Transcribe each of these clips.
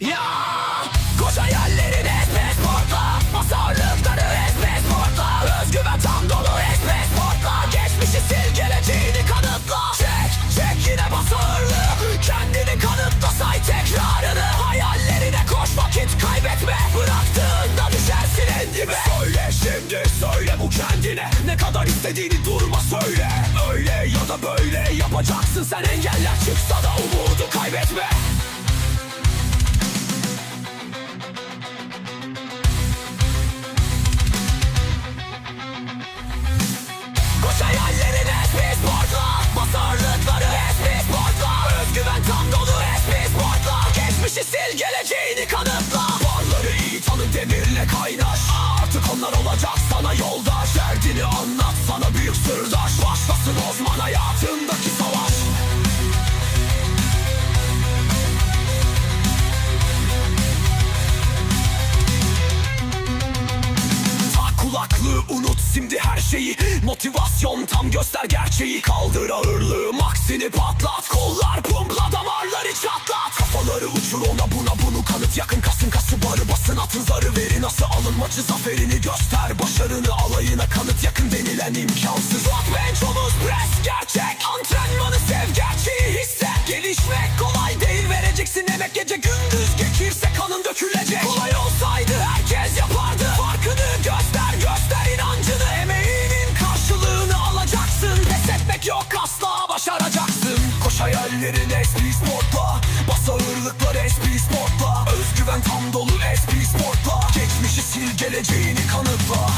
Ya! Koş hayallerin espes portla. Masarlıkları espes portla. Özgüven tam dolu espes portla. Geçmişi sil geleceğini kanıtla. Çek çek yine bas ağırlığı Kendini kanıtla say tekrarını. Hayallerine koş vakit kaybetme. Bıraktığında düşersin en dibe. Söyle şimdi söyle bu kendine. Ne kadar istediğini durma yapacaksın sen engeller çıksa da umudu kaybetme. Koş hayallerine espri sportla. Basarlıkları espri sportla. Özgüven tam dolu espri sportla. Geçmişi sil geleceğini kanıtla. Barları iyi tanı demirle kaynaş. Artık onlar olacak sana yoldaş. Derdini anlat sana büyük sırdaş. Başlasın Osman hayatındaki şeyi. Motivasyon tam göster gerçeği. Kaldır ağırlığı maksini patlat. Kollar pumpla damarları çatlat. Kafaları uçur ona buna bunu kanıt. Yakın kasın kası barı basın. Atın zarı veri Nasıl alınmacı zaferini göster. Başarını alayına kanıt. Yakın denilen imkansız. Rock bench omuz pres gerçek. Antrenmanı sev gerçeği hisset. Gelişmek kolay değil vereceksin. Emek Gece gündüz geçirse kanın dökülecek. Kolay olsaydı espri sportla. Özgüven tam dolu espri sportla. Geçmişi sil geleceğini kanıtla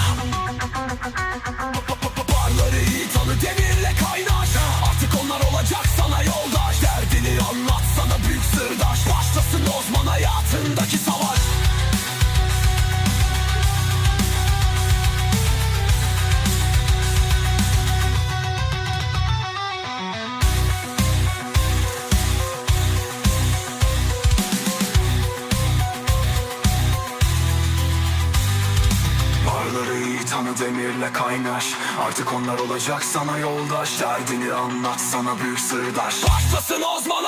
Barları iyi tanı demirle kaynaş. Artık onlar olacak sana yoldaş. Derdini anlat sana büyük sırdaş. Başlasın Osman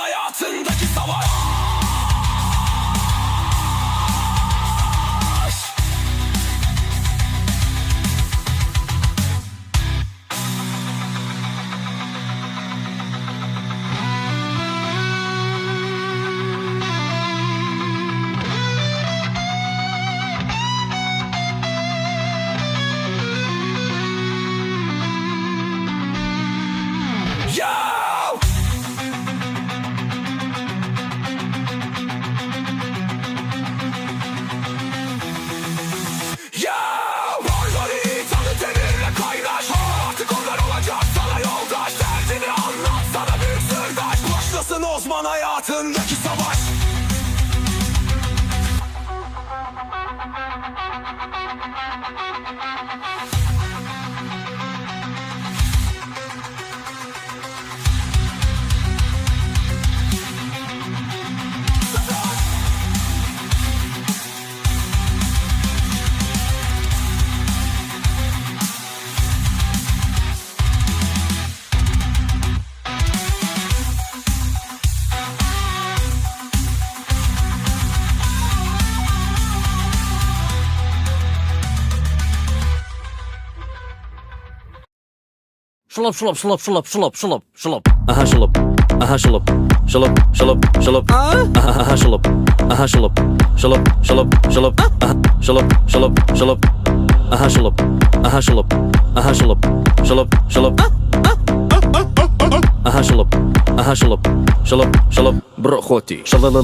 Osman hayatındaki savaş Shalop, shalop, shalop, shalop, shalop, shalop, shalop. Aha, shalop. Aha, shalop. Shalop, shalop, shalop. Aha, shalop. Aha, shalop. Shalop, shalop, shalop. Shalop, shalop, shalop. Aha, shalop. Aha, shalop. Aha, shalop. Shalop, shalop. Aha, shalop. Aha şalop, şalop, şalop, bro hoti. Şalop,